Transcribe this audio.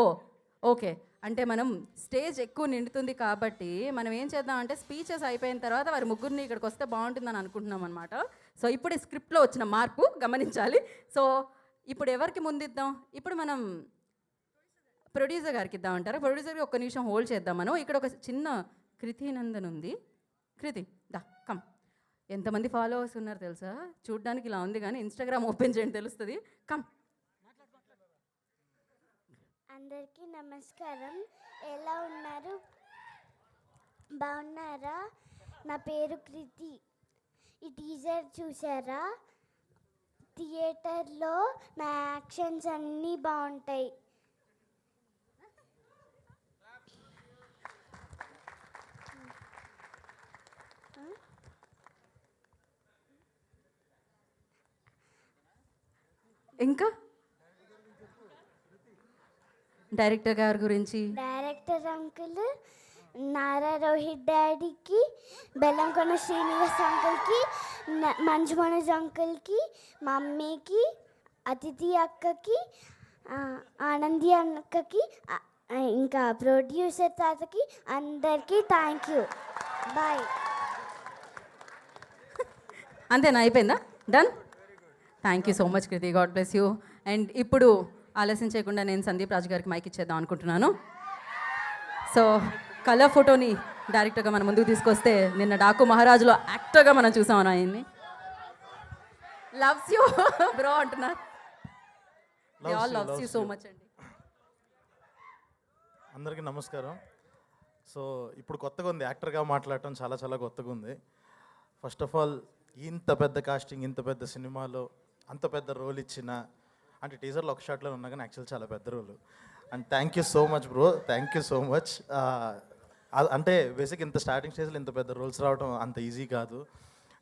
ఓ okay. అంటే మనం stage ఎక్కువ నిండుతుంది కాబట్టి మనం ఏం చేద్దాం అంటే స్పీచెస్ అయిపోయిన తర్వాత వారి ముగ్గురిని ఇక్కడికి వస్తే బాగుంటుందని అనుకుంటున్నాం అనమాట సో ఇప్పుడు స్క్రిప్ట్లో వచ్చిన మార్పు గమనించాలి. సో ఇప్పుడు ఎవరికి ముందిద్దాం? ఇప్పుడు మనం ప్రొడ్యూసర్ గారికి ఇద్దామంటారా ప్రొడ్యూసర్కి ఒక్క నిమిషం హోల్డ్ చేద్దాం మనం. ఇక్కడ ఒక చిన్న కృతి నందన్ ఉంది. కృతి దా కమ్. ఎంతమంది ఫాలోవర్స్ ఉన్నారు తెలుసా? చూడ్డానికి ఇలా ఉంది కానీ ఇన్స్టాగ్రామ్ ఓపెన్ చేయండి తెలుస్తుంది. కమ్. అందరికీ నమస్కారం. ఎలా ఉన్నారు? బాగున్నారా? నా పేరు కృతి. ఈ టీజర్ చూసారా? థియేటర్లో నా యాక్షన్స్ అన్నీ బాగుంటాయి. ఇంకా? డైరెక్టర్ గారి గురించి? డైరెక్టర్ అంకుల్ నారా రోహిత్ డాడీకి బెల్లంకొండ శ్రీనివాస్ అంకుల్కి మంజు మనోజ్ అంకుల్కి మమ్మీకి అతిథి అక్కకి ఆనంది అక్కకి ఇంకా ప్రొడ్యూసర్ తాతకి అందరికీ థ్యాంక్ యూ. బాయ్. అంతేనా? అయిపోయిందా? Done? Thank you so much Kriti. God bless you. And ఇప్పుడు ఆలస్యం చేయకుండా నేను సందీప్ రాజు గారికి మైక్ ఇచ్చేద్దాం అనుకుంటున్నాను. సో కలర్ ఫోటోని డైరెక్టర్గా మన ముందుకు తీసుకొస్తే నిన్న డాకు మహారాజులో యాక్టర్గా మనం చూసాం ఆయన్ని. లవ్స్ యూ బ్రో అంటున్నారు all loves you so much అండి. అందరికీ నమస్కారం. సో ఇప్పుడు కొత్తగా ఉంది యాక్టర్గా మాట్లాడటం చాలా చాలా కొత్తగా ఉంది. ఫస్ట్ ఆఫ్ ఆల్ ఇంత పెద్ద కాస్టింగ్ ఇంత పెద్ద సినిమాలో అంత పెద్ద రోల్ ఇచ్చిన అంటే టీజర్లో ఒక షాట్లో ఉన్నా కానీ యాక్చువల్ చాలా పెద్ద role. And thank you so much bro thank you so much అంటే బేసిక్ ఇంత స్టార్టింగ్ స్టేజ్లో ఇంత పెద్ద రోల్స్ రావడం అంత ఈజీ కాదు.